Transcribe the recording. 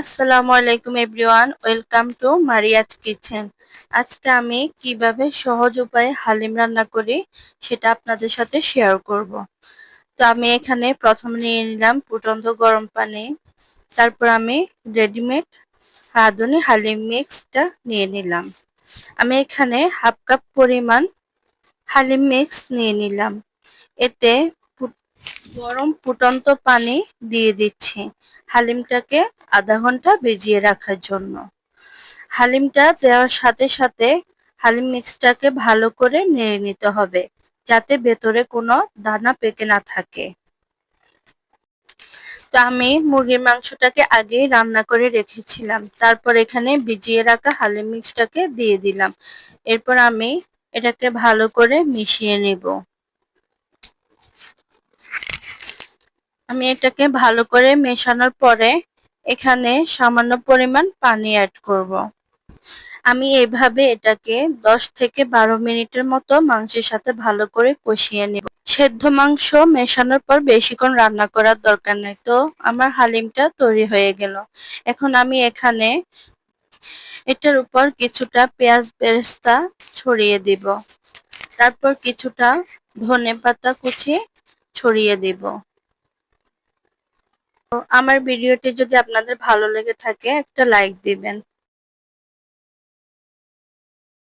আসসালামু আলাইকুম everyone, welcome to Maria's kitchen. আজকে আমি কীভাবে সহজ উপায়ে হালিম রান্না করি সেটা আপনাদের সাথে শেয়ার করব। তো আমি এখানে প্রথমে নিয়ে নিলাম ফুটন্ত গরম পানি, তারপর আমি রেডিমেড রাঁধুনি হালিম মিক্সটা নিয়ে নিলাম। আমি এখানে হাফ কাপ পরিমাণ হালিম মিক্স নিয়ে নিলাম। এতে গরম ফুটন্ত পানি দিয়ে দিচ্ছি হালিমটাকে আধা ঘণ্টা ভিজিয়ে রাখার জন্য। হালিমটা দেওয়ার সাথে সাথে হালিম মিক্সটাকে ভালো করে নেড়ে নিতে হবে যাতে ভেতরে কোনো দানা পেকে না থাকে। তো আমি মুরগির মাংসটাকে আগেই রান্না করে রেখেছিলাম। তারপর এখানে ভিজিয়ে রাখা হালিম মিক্সটাকে দিয়ে দিলাম। এরপর আমি এটাকে ভালো করে মিশিয়ে নেব। আমি এটাকে ভালো করে মেশানোর পরে এখানে সামান্য পরিমাণ পানি অ্যাড করব। আমি এভাবে এটাকে 10 থেকে বারো মিনিটের মতো মাংসের সাথে ভালো করে কষিয়ে নেব। সেদ্ধ মাংস মেশানোর পর বেশিক্ষণ রান্না করার দরকার নেই। তো আমার হালিমটা তৈরি হয়ে গেল। এখন আমি এখানে এটার উপর কিছুটা পেঁয়াজ বেরেস্তা ছড়িয়ে দিব। তারপর কিছুটা ধনে পাতা কুচি ছড়িয়ে দিব। আমার ভিডিওটি যদি আপনাদের ভালো লেগে থাকে একটা লাইক দিবেন।